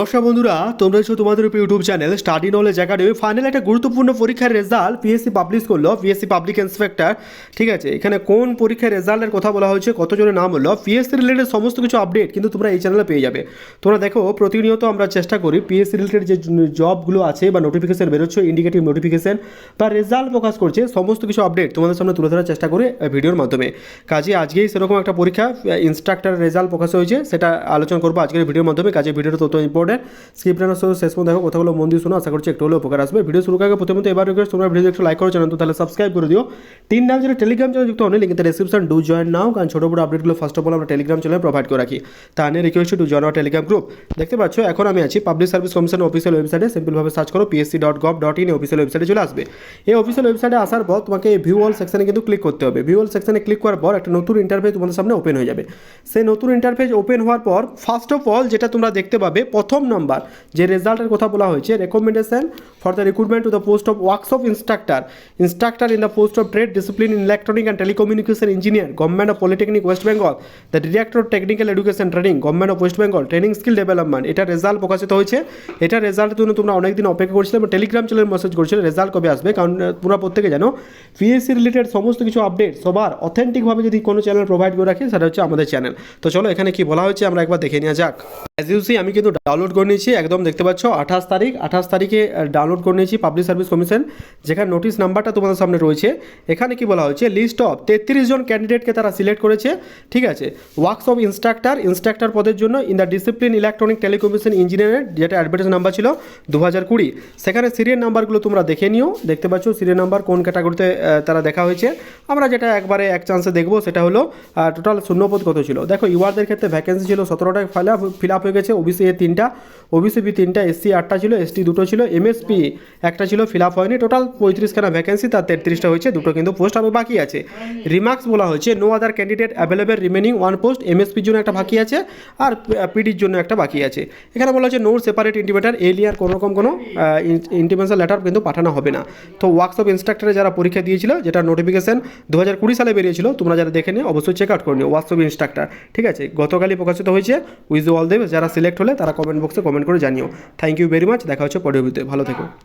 নমস্কার বন্ধুরা, তোমরা হচ্ছে তোমাদের উপর YouTube channel study knowledge academy. Final একটা গুরুত্বপূর্ণ পরীক্ষার রেজাল্ট পিএসসি পাবলিশ করল পিএসসি পাবলিক ইন্সপেক্টর ঠিক আছে, এখানে কোন পরীক্ষার রেজাল্টের কথা বলা হয়েছে, কতজনের নাম হলো পিএসসি রিলেটেড সমস্ত কিছু আপডেট কিন্তু তোমরা এই চ্যানেলে পেয়ে যাবে। তোমরা দেখো, প্রতিনিয়ত আমরা চেষ্টা করি পিএসসি রিলেটেড যে জবগুলো আছে বা নোটিফিকেশন বেরোচ্ছে ইন্ডিকেটিভ নোটিফিকেশন বা রেজাল্ট প্রকাশ করছে, সমস্ত কিছু আপডেট তোমাদের সামনে তুলে ধরার চেষ্টা করি ভিডিওর মাধ্যমে। কাজে আজকেই সেরকম একটা পরীক্ষা ইনস্ট্রাক্টর রেজাল্ট প্রকাশ হয়েছে, সেটা আলোচনা করব আজকের ভিডিওর মাধ্যমে। কাজে ভিডিওটা তত ইম্পর্টেন্ট স্ক্রিপ্ট রানার সহ শেষ পর্যন্ত দেখো, কথাগুলো মন দিয়ে শোনো, আশা করছি একটু হলেও উপকার আসবে। ভিডিও শুরু আগে প্রথমত এবার রিকোয়েস্ট তোমরা ভিডিও একটু লাইক করো চ্যানেল তাহলে সাবস্ক্রাইব করে দিও। তিন নাম যেটা টেলিগ্রাম চ্যানেল যুক্ত অনেক link description do join now কারণ ছোটো বড় আপডেটগুলো ফার্স্ট অফ অল আমরা টেলিগ্রাম চ্যানেলে প্রোভাইড করে রাখি। তা নিয়ে request to join our Telegram group দেখতে পাচ্ছ, এখন আমি আছি পাবলিক সার্ভিস কমিশন অফিসিয়াল ওয়েবসাইটে সিম্পলভাবে সার্চ করো PSC dot gov dot in official ওয়েবসাইটে চলে আসবে। এই অফিসিয়াল ওয়েবসাইটে আসার পর তোমাকে এই ভিউ অল সেকশনে কিন্তু ক্লিক করতে হবে। ভিউ অল সেকশনে ক্লিক করার পর একটা নতুন ইন্টারফেস তোমাদের সামনে ওপেন হয়ে যাবে। সেই নতুন ইন্টারফেস ওপেন হওয়ার পর ফার্স্ট অফ অল যেটা তোমরা দেখতে পাবে, প্রথম নাম্বার যে রেজাল্টের কথা বলা হয়েছে recommendation for the recruitment to the post of workshop instructor instructor in the post of trade discipline in electronic and telecommunication engineer government of polytechnic West Bengal the director of technical education training government of West Bengal training skill development এটা result প্রকাশিত হয়েছে। এটা রেজাল্টের জন্য তোমরা অনেকদিন অপেক্ষা করছিলে, এবং টেলিগ্রাম চ্যানেল মেসেজ করছিলে রেজাল্ট কবে আসবে? কারণ তোমরা প্রত্যেকে জানো পিএসসি রিলেটেড সমস্ত কিছু আপডেট সবার অথেন্টিকভাবে যদি কোনো চ্যানেল প্রোভাইড করে রাখে, সেটা হচ্ছে আমাদের চ্যানেল তো চলো এখানে কি বলা হয়েছে, আমরা একবার দেখে নেওয়া যাক। অ্যাজ ইউসি আমি কিন্তু ডাউনলোড করে নিয়েছি, একদম দেখতে পাচ্ছ, আঠাশ তারিখ, আঠাশ তারিখে ডাউনলোড করে নিয়েছি পাবলিক সার্ভিস কমিশন যেখানে নোটিশ নাম্বারটা তোমাদের সামনে রয়েছে। এখানে কি বলা হয়েছে লিস্ট অফ তেত্রিশ জন ক্যান্ডিডেটকে তারা সিলেক্ট করেছে, ঠিক আছে? ওয়ার্কস অফ ইনস্ট্রাক্টর ইনস্ট্রাক্টর পদের জন্য in the discipline electronic telecommunication ইঞ্জিনিয়ারের যেটা অ্যাডভার্টাইজ নাম্বার ছিল দু হাজার কুড়ি। সেখানে সিরিয়াল নাম্বারগুলো তোমরা দেখে নিও। দেখতে পাচ্ছ সিরিয়াল নাম্বার কোন ক্যাটাগরিতে তারা দেখা হয়েছে। আমরা যেটা একবারে এক চান্সে দেখব, সেটা হলো টোটাল শূন্যপদ কত ছিল? দেখো ইউআরদের ক্ষেত্রে ভ্যাকেন্সি ছিল সতেরোটা ফিল আপ ফিল আপ হয়ে গেছে ওবিসি এ তিনটা। ওবিসি বি তিনটা এসসি আটটা ছিল এসটি দুটো ছিল এমএসপি একটা ছিল ফিল আপ হয়নি। টোটাল পঁয়ত্রিশখানা ভ্যাকেন্সি তার তেত্রিশটা হয়েছে, দুটো কিন্তু পোস্ট আরও বাকি আছে। রিমার্কস বলা হয়েছে no other candidate available remaining one post এমএসপির জন্য একটা বাকি আছে, আর পিডির জন্য একটা বাকি আছে। এখানে বলা হচ্ছে নো সেপারেট ইন্টিমেটার এলিয়ার কোনো রকম কোনো ইন্টিমেশন লেটার কিন্তু পাঠানো হবে না। তো ওয়ার্কশপ ইনস্ট্রাক্টরে যারা পরীক্ষা দিয়েছিল, যেটা নোটিফিকেশন দু হাজার কুড়ি সালে বেরিয়েছিল, তোমরা যারা দেখে নিও, অবশ্যই চেক আউট করে নিও ওয়ার্কশপ ইনস্ট্রাক্টর ঠিক আছে? গতকালই প্রকাশিত হয়েছে উইজ অল দেব যারা সিলেক্ট হলে তারা কমেন্ট বক্সে কমেন্ট করে জানিও। থ্যাংক ইউ ভেরি মাচ দেখা হচ্ছে পরের ভালো থেকো।